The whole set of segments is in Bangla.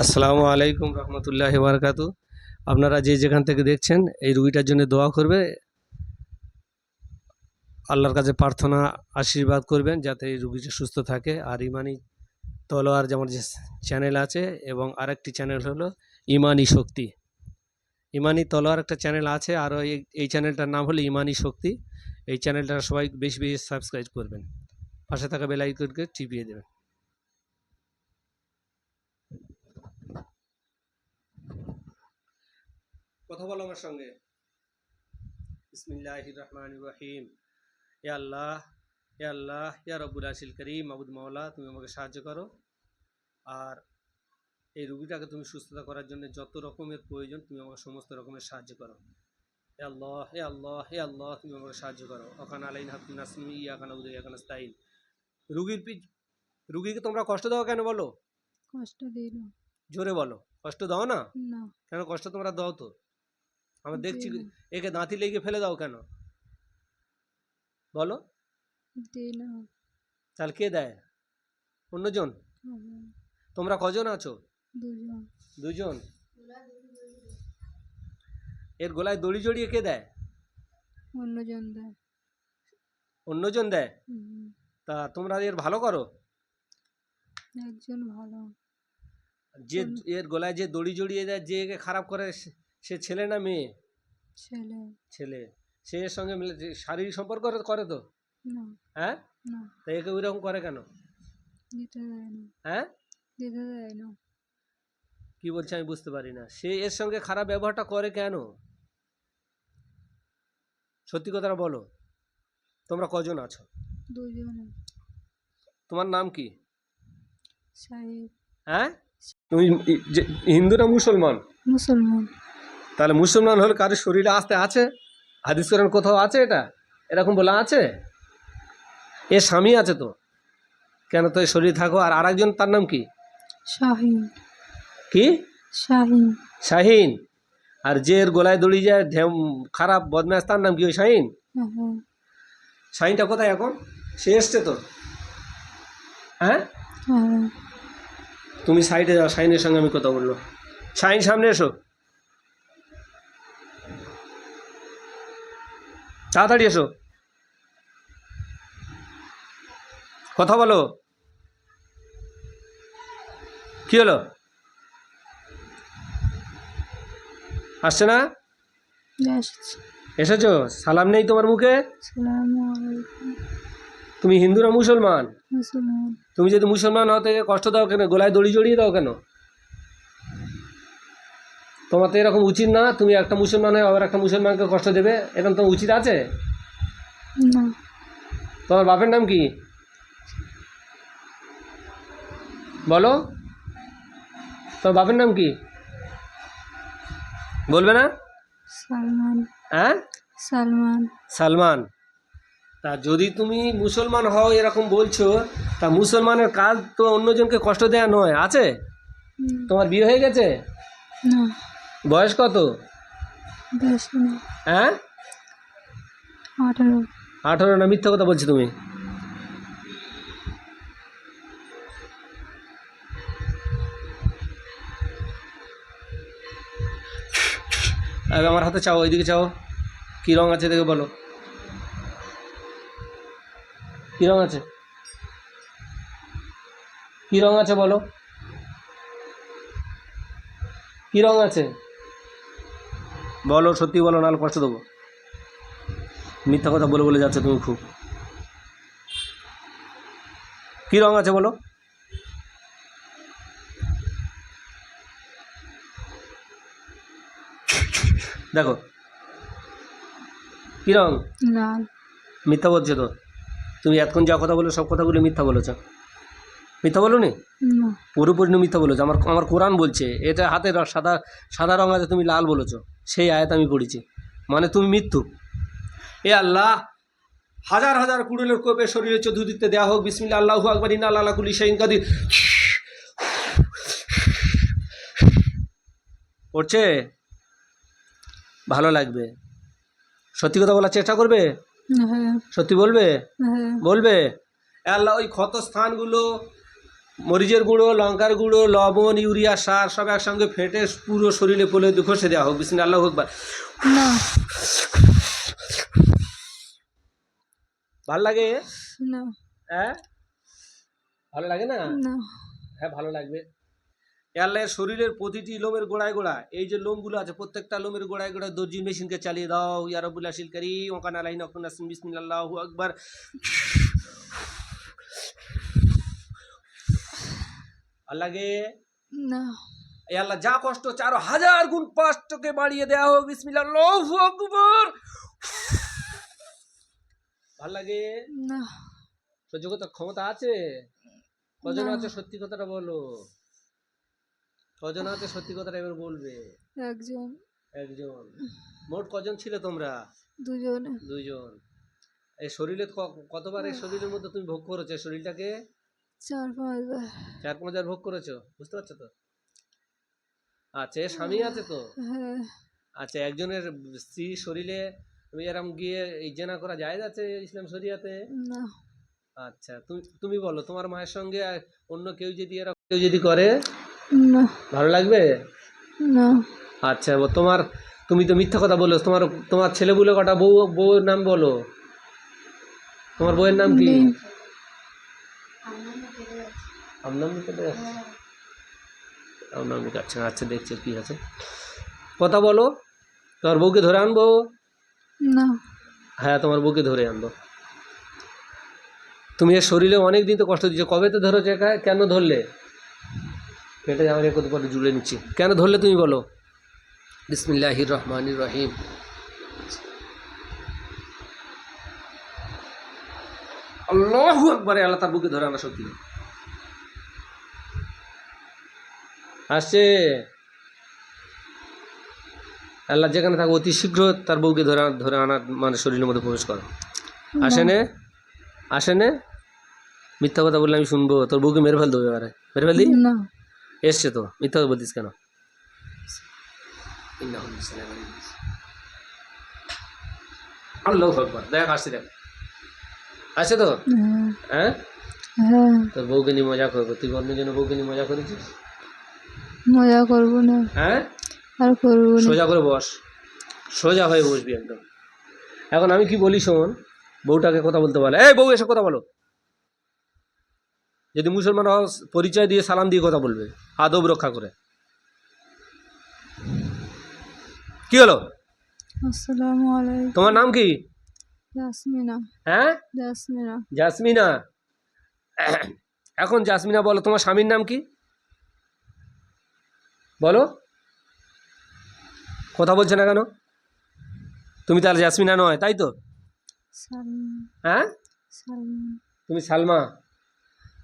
আসসালামু আলাইকুম রহমতুল্লাহ বারকাতু। আপনারা যে যেখান থেকে দেখছেন, এই রুগীটার জন্য দোয়া করবে। আল্লাহর কাছে প্রার্থনা, আশীর্বাদ করবেন যাতে এই রুগীটা সুস্থ থাকে। আর ইমানি তলোয়ার যেমন যে চ্যানেল আছে এবং আরেকটি চ্যানেল হলো ইমানি শক্তি। ইমানি তলোয়ার একটা চ্যানেল আছে, আর এই চ্যানেলটার নাম হলো ইমানি শক্তি। এই চ্যানেলটা সবাই বেশি বেশি সাবস্ক্রাইব করবেন। পাশে থাকা বেলাইকনকে টিপিয়ে দেবেন। কথা বলো আমার সঙ্গে। বিসমিল্লাহ রহমান রাহিম। এ আল্লাহ এ আল্লাহ, ইয়া রব্বুল আসিল করিম, মাবুদ মাওলা, তুমি আমাকে সাহায্য করো। আর এই রুগীটাকে তুমি সুস্থতা করার জন্য যত রকমের প্রয়োজন, তুমি আমাকে সমস্ত রকমের সাহায্য করো। এ আল্লাহ হে আল্লাহ হে আল্লাহ তুমি আমাকে সাহায্য করো। ওখান আলাইন হাতুন নাসমি ইয়াখানা উদয় ইয়াখানা স্তাইন রুগীর পিছ রুগীকে তোমরা কষ্ট দাও কেন বলো? কষ্ট দিল জোরে বলো কষ্ট দাও না? না। কেন কষ্ট তোমরা দাও তো? আমরা দেখছি একে দাঁতি লেগে ফেলে দাও কেন? বলো। দিই না। তাহলে কে দেয়? অন্যজন? তোমরা কজন আছো? দুজন। দুজন? এর গলায় দড়ি জড়িয়ে কে দেয়? অন্যজন দেয়। অন্যজন দেয়? তা তোমরা এর ভালো করো। একজন ভালো। যে এর গলায় যে দড়ি জড়িয়ে দেয় যে একে খারাপ করে সে- ছেলে না মেয়ে? ছেলে। ছেলে। সে এর সঙ্গে মিলে শারীরিক সম্পর্ক করে- তো? না। হ্যাঁ? না। তা একে ওই রকম করে কেন? হ্যাঁ? কি বলছে আমি বুঝতে পারি না। সে এর সঙ্গে খারাপ ব্যবহারটা করে কেন? সত্যি কথাটা বলো। তোমরা কজন আছো? দুজনে তোমার নাম কি? হ্যাঁ? তুমি হিন্দু না মুসলমান? মুসলমান। তাহলে মুসলমান হলে কারোর শরীরে আসতে আছে? হাদিস কোরআন কোথাও আছে এটা? এরকম বলা আছে? এ স্বামী আছে তো? কেন তো শরীর থাকো? আর আরেকজন তার নাম কি? শাহিন। কি? শাহিন। শাহিন। আর যে এর গলায় দড়ি যায় ঢেম খারাপ বদমাস তার নাম কি ওই হ্যাঁ শাহিনটা কোথায় এখন? সে এসছে তো। হ্যাঁ? হ্যাঁ। তুমি সাইডে যাও শাহিনের সঙ্গে আমি কথা বলল শাহিন সামনে এসো। তাড়াতাড়ি এসো। কথা বলো। কি হলো? আসছে না? এসেছ। সালাম নেই তোমার মুখে? তুমি হিন্দু না মুসলমান? তুমি যদি মুসলমান হও থেকে কষ্ট দাও কেন? গলায় দড়ি জড়িয়ে দাও কেন? তোমার তো এরকম উচিত না তুমি একটা মুসলমান হয়ে আবার একটা মুসলমানকে কষ্ট দেবে। এরকম তোমার উচিত আছে? তোমার বাপের নাম কি? বলো। তোমার বাপের নাম কি? বলবে না? সালমান। হ্যাঁ? সালমান। সালমান। তা যদি তুমি মুসলমান হও এরকম বলছো তা মুসলমানের কাজ তো অন্যজনকে কষ্ট দেওয়া নয়। আছে? তোমার বিয়ে হয়ে গেছে? বয়স কত? হ্যাঁ? আঠারো। আঠারো না মিথ্যা কথা বলছো তুমি? আমার হাতে চাও, ওইদিকে চাও। কী রং আছে দেখে বলো। কী রং আছে? কী রং আছে বলো। কী রং আছে? বলো, সত্যি বলো নাহলে কষ্ট দেবো। মিথ্যা কথা বলে বলে যাচ্ছে তুমি খুব। কী রং আছে বলো? দেখো। কী রং? লাল। মিথ্যা বলছো তো? তুমি এতক্ষণ যা কথা বলো সব কথাগুলো মিথ্যা বলেছ। মিথ্যা বলো নি। পুরোপুরি মিথ্যা বলেছ। আমার আমার কোরআন বলছে এটা হাতে সাদা সাদা রং আছে তুমি লাল বলেছ। সেই আয়াত আমি পড়েছি। মানে তুমি মৃত্যু। এ আল্লাহ হাজার হাজার কুড়ুলের কোপে শরীরের চতুর্দিকতে দেওয়া হোক বিসমিল্লা আল্লাহু আকবর ইন্না আল্লাহ কুলি শাইন কাদির। পড়ছে? ভালো লাগবে। সত্যি কথা বলার চেষ্টা করবে? হ্যাঁ। সত্যি বলবে? হ্যাঁ। বলবে? আল্লাহ ওই ক্ষত স্থানগুলো মরিচের গুঁড়ো লঙ্কার গুঁড়ো লবণ ইউরিয়া সার সব একসঙ্গে ফেটে পুরো শরীরে পলে ঘষে দেওয়া হোক। বিসমিল্লাহ আল্লাহ হোক ভালো লাগে? না। হ্যাঁ? ভালো লাগে না। হ্যাঁ ভালো লাগবে। আল্লাহ শরীরের প্রতিটি লোমের গোড়ায় গোড়ায় এই যে লোমগুলো আছে প্রত্যেকটা লোমের গোড়ায় গোড়ায় দর্জির মেশিনকে চালিয়ে দাও ইয়া রব্বুল আশিল করি ওকান আলাই নকুন আসিন বিসমিল্লাহ আকবার। না। এই আল্লাহ যা কষ্ট হচ্ছে আরও হাজার গুণ কষ্টকে বাড়িয়ে দেওয়া হোক বিসমিল্লাহ আকবার। ভালো লাগে না। সহ্য করতে ক্ষমতা আছে? কজন আছে? সত্যি কথাটা বলো। কজন আছে সত্যি কথাটা এবার বলবে? একজন। একজন। মোট কজন ছিল তোমরা? দুজনে। দুইজন এই শরীরে কতবার এই শরীরের মধ্যে তুমি ভোগ করেছ? শরীরটাকে? চার পাঁচবার। চার পাঁচ হাজার ভোগ করেছ? বুঝতে পারছ তো? আচ্ছা এর স্বামী আছে তো? হ্যাঁ। আচ্ছা একজনের স্ত্রী শরীরে তুমি এরম গিয়ে এই জেনা করা যায় আছে ইসলাম শরিয়াতে? না। আচ্ছা তুমি তুমি বলো তোমার মায়ের সঙ্গে অন্য কেউ যদি এরকম কেউ যদি করে? না। ভালো লাগবে? না। আচ্ছা তোমার তুমি তো মিথ্যা কথা বলো তোমার তোমার ছেলে বলে কটা বউ বউয়ের নাম বলো। তোমার বউয়ের নাম কি? মুখে দেখা যাচ্ছে। আচ্ছা আচ্ছা দেখছি কি আছে। কথা বলো তোমার বউকে ধরে আনব? না। হ্যাঁ তোমার বউকে ধরে আনব। তুমি এর শরীরে অনেক দিন তো কষ্ট দিচ্ছ কবে তো ধরেছো? কেন ধরলে? পেটে আমার একটু পরে জুড়ে নিচ্ছি। কেন ধরলে তুমি বলো? বিসমিল্লাহির রহমানির রহিম। আল্লাহু আকবারে আল্লাহ তার বুকে ধরে আনা শক্তি আসছে। আল্লাহ যেখানে থাকো অতি শীঘ্র তার বউকে ধরে ধরে আনার মানে শরীরের মধ্যে প্রবেশ করো। আসে নে। আসে নে। মিথ্যা কথা বললে আমি শুনব। তোর বউকে মেরে ফেল দেবো এবারে। মেরে ফেলদি না। এসছে তো মিথ্যা বলতিস কেন? আল্লাহ দেখ আসছে দেখ। আসছে তো? হ্যাঁ? তোর বউকে নিয়ে মজা করব তুই বউকে নিয়ে মজা করেছিস? মজা করব না। হ্যাঁ? আর করব সোজা করে বস। সোজা হয়ে বসবি একদম। এখন আমি কি বলি শোন বউটাকে কথা বলতে বলে এই বউ এসে কথা বলো। যদি মুসলমান হও পরিচয় দিয়ে সালাম দিয়ে কথা বলবে। আদব রক্ষা করে। কি হলো? তোমার নাম কি? হ্যাঁ? জাসমিনা। এখন জাসমিনা বলো তোমার স্বামীর নাম কি? বলো। কথা বলছে না কেন? তুমি তাহলে জাসমিনা নয় তাই তো? হ্যাঁ? তুমি সালমা।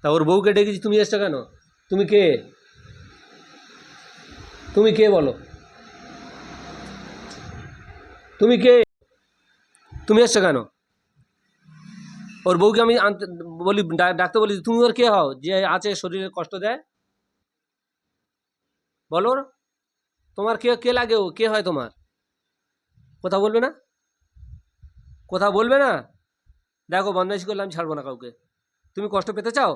তা ওর বউকে ডেকেছি, তুমি এসছো কেন? তুমি কে? তুমি কে বলো? তুমি কে? তুমি এসছো কেন? ওর বউকে আমি আনতে, বলি ডাকতে বলি, তুমি ওর কে হও, যে আছে, শরীরে কষ্ট দেয়? বলো। তোমার কে কে লাগে ও? কে হয় তোমার? কথা বলবে না? কথা বলবে না? দেখো, বদমাইশি করলে আমি ছাড়বো না কাউকে। তুমি কষ্ট পেতে চাও?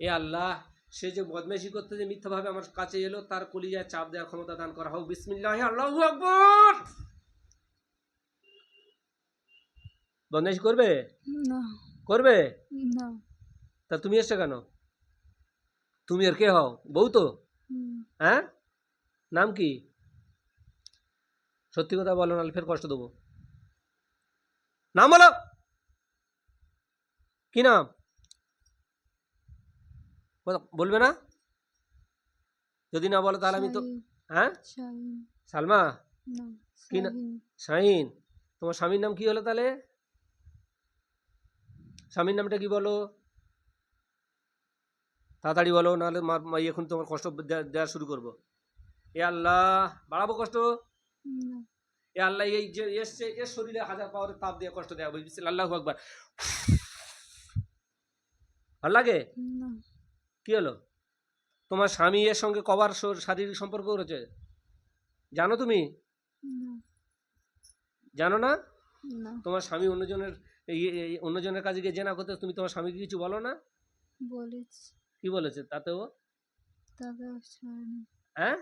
এ আল্লাহ সে যে বদমাইশি করতে যে মিথ্যাভাবে আমার কাছে এলো তার কলিজায় চাপ দেওয়ার ক্ষমতা দান করা হোক। বিসমিল্লাহ আল্লাহু আকবার! বদমাইশি করবে? না। করবে? না। তা তুমি এসছো কেন? তুমি আর কে হও? বউ তো? হ্যাঁ? নাম কি? সত্যি কথা বলো নাহলে ফের কষ্ট দেবো। নাম বলো! কি নাম? বলবে না? যদি না বলো তাহলে আমি তো হ্যাঁ? সালমা? কি না? শাহিন। তোমার স্বামীর নাম কি হলো তাহলে? স্বামীর নামটা কি বলো? তাড়াতাড়ি বলো নাহলে এখন তোমার কষ্ট দেওয়া শুরু করব। এ আল্লাহ বাড়াবো কষ্ট? এ আল্লাহ এই যে এসছে এর শরীরে হাজার পাওয়ার তাপ দিয়ে কষ্ট দেওয়া বুঝছি আল্লাহ একবার ভালো লাগে কি হলো? তোমার স্বামী এর সঙ্গে কবার শারীরিক সম্পর্ক করেছে? জানো তুমি? জানো না? তোমার স্বামী অন্যজনের অন্যজনের কাছে গিয়ে জেনা করতে তুমি তোমার স্বামীকে কিছু বলো না? বলেছি। কি বলেছে? তাতেও? হ্যাঁ?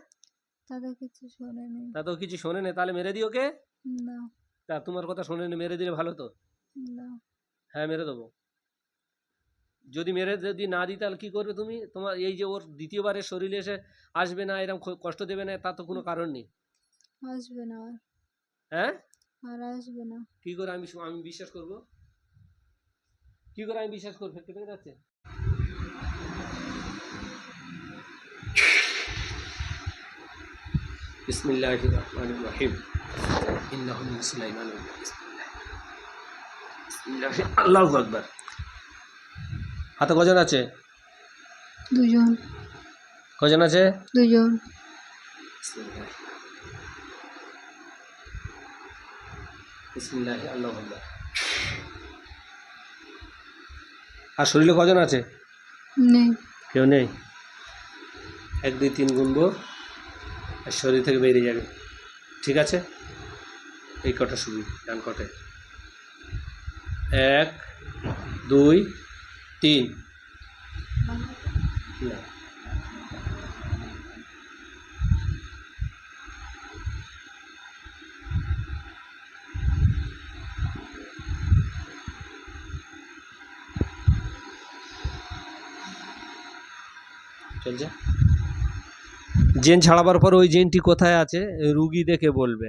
তাদের কিছু শোনেনি। তাতেও কিছু শোনে না তাহলে মেরে দিও কে না। তা তোমার কথা শোনেনি মেরে দিলে ভালো তো না। হ্যাঁ মেরে দেবো। যদি মেরে যদি না দিই তাহলে কী করবে তুমি? তোমার এই যে ওর দ্বিতীয়বারের শরীরে এসে আসবে না এরকম কষ্ট দেবে না তার তো কোনো কারণ নেই। আসবে না আর। হ্যাঁ? আর আসবে না। কি করে আমি আমি বিশ্বাস করব? কি করে আমি বিশ্বাস করব? কেটে যাচ্ছে? বিসমিল্লাহির রহমানির রহিম ইন্নাহু মিন সুলাইমান বিসমিল্লাহ আল্লাহু আকবার। হাতে কজন আছে? দুজন। কজন আছে? দুজন। আর শরীরে কজন আছে? নেই। কেউ নেই? এক দুই তিন গুনবো আর শরীর থেকে বেরিয়ে যাবে। ঠিক আছে? এই কটা শুরু ডান কটে। এক দুই তিন। জেন ছাড়াবার পর ওই জেনটি কোথায় আছে? রুগী দেখে বলবে।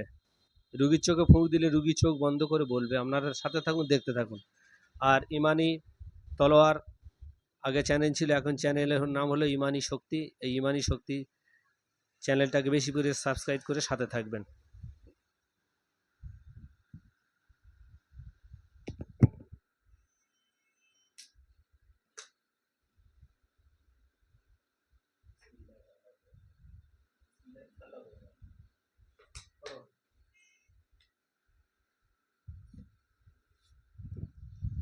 রুগীর চোখে ফুঁক দিলে রুগী চোখ বন্ধ করে বলবে। আপনারা সাথে থাকুন, দেখতে থাকুন। আর ইমানি তলোয়ার আগে চ্যানেল ছিল, এখন চ্যানেলের নাম হলো ইমানি শক্তি। এই ইমানি শক্তি চ্যানেলটাকে বেশি করে সাবস্ক্রাইব করে সাথে থাকবেন।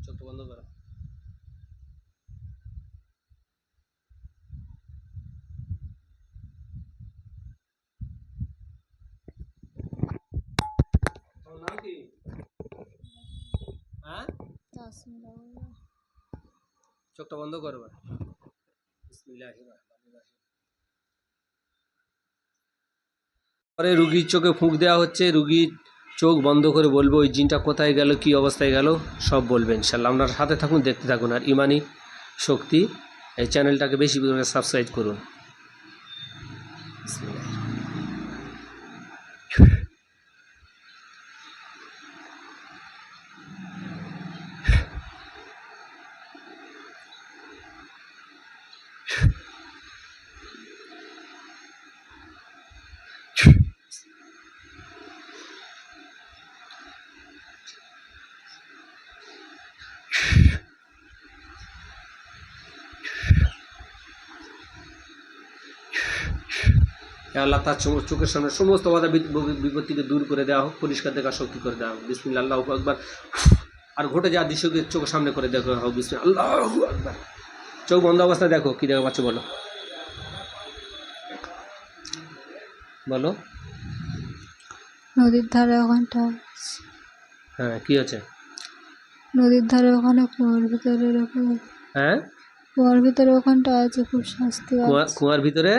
চোখটা বন্ধ করো তোমার নাম কি হ্যাঁ তাসমিরা বলল, চোখটা বন্ধ করবে। পরে রুগীর চোখে ফুঁক দেওয়া হচ্ছে, রুগীর চোখ বন্ধ করে বলব, ওই জিনটা কোথায় গেল, কি অবস্থায় গেল? সব বলবেন, ইনশাল্লাহ। আপনার সাথে থাকুন, দেখতে থাকুন, আর ইমানি শক্তি এই চ্যানেলটাকে বেশি করে সাবস্ক্রাইব করুন। আল্লাহ তার চোখের সামনে সমস্ত বাধা বিপ- বিপ- বিপত্তিকে দূর করে দেওয়া হোক পরিষ্কার দেখা শক্তি করে দেওয়া হোক। বিসমিল্লা আল্লাহ একবার আর ঘটে যাওয়া দৃশ্যকে চোখের সামনে করে দেখা হোক বিসমিল্লা আল্লাহ একবার চোখ বন্ধ অবস্থায় দেখো কী দেখা পাচ্ছ বলো। বলো। নদীর ধারে ওখানটা হ্যাঁ কি আছে? নদীর ধারে ওখানে কুয়োর ভিতরে এরকম হ্যাঁ? কুয়োর ভিতরে ওখানটা আছে খুব শাস্তি কুয়া কুয়ার ভিতরে?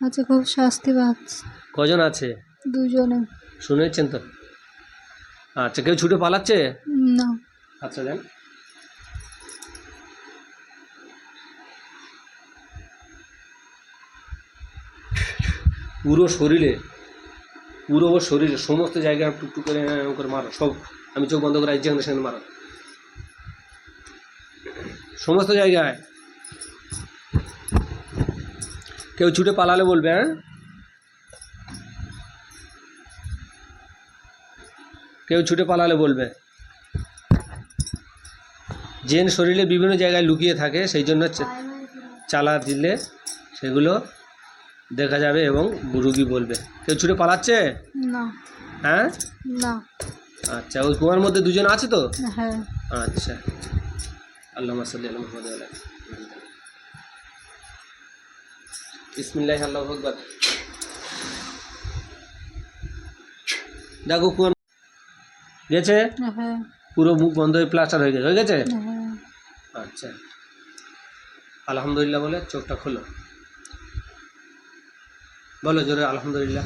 আছে খুব শাস্তি পাচ্ছে। কজন আছে? দুজনে। শুনেছেন তো? আচ্ছা কেউ ছুটে পালাচ্ছে? না। আচ্ছা দেন। পুরো শরীরে পুরো ওর শরীরে সমস্ত জায়গায় টুকটুক করে করে মারো সব। আমি চোখ বন্ধ করে যেখানে সেখানে মারো। সমস্ত জায়গায়। কেউ ছুটে পালালে বলবে হ্যাঁ? কেউ ছুটে পালালে বলবে। জেন শরীরে বিভিন্ন জায়গায় লুকিয়ে থাকে সেই জন্য চালা দিলে সেগুলো দেখা যাবে এবং রুগী বলবে। কেউ ছুটে পালাচ্ছে? না। হ্যাঁ? না। আচ্ছা ওই কুয়ার মধ্যে দুজন আছে তো? হ্যাঁ। আচ্ছা। আল্লাহ সাল্লি আল্লাহ বিসমিল্লাহ আল্লাহ আকবার। দেখো কুয়ার গেছে? হ্যাঁ পুরো মুখ বন্ধ হয়ে প্লাস্টার হয়ে গেছে হয়ে গেছে? হ্যাঁ আচ্ছা। আলহামদুলিল্লাহ বলে চোখটা খোলো। বলো জোরে আলহামদুলিল্লাহ।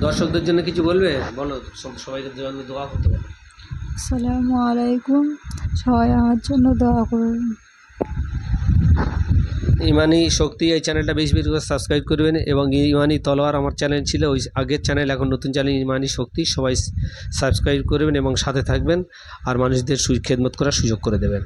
দর্শকদের জন্য কিছু বলবে? বলো সব- সবাইকে জন্য দোয়া করতে পারো আসসালামু আলাইকুম। সবাই আমার জন্য দোয়া করুন। ইমানি শক্তি এই চ্যানেলটা বেশি বেশি করে সাবস্ক্রাইব করবেন এবং ইমানি তলোয়ার আমার চ্যানেল ছিল, ওই আগের চ্যানেল, এখন নতুন চ্যানেল, ইমানি শক্তি, সবাই সাবস্ক্রাইব করবেন এবং সাথে থাকবেন আর মানুষদের খেদমত করার সুযোগ করে দেবেন।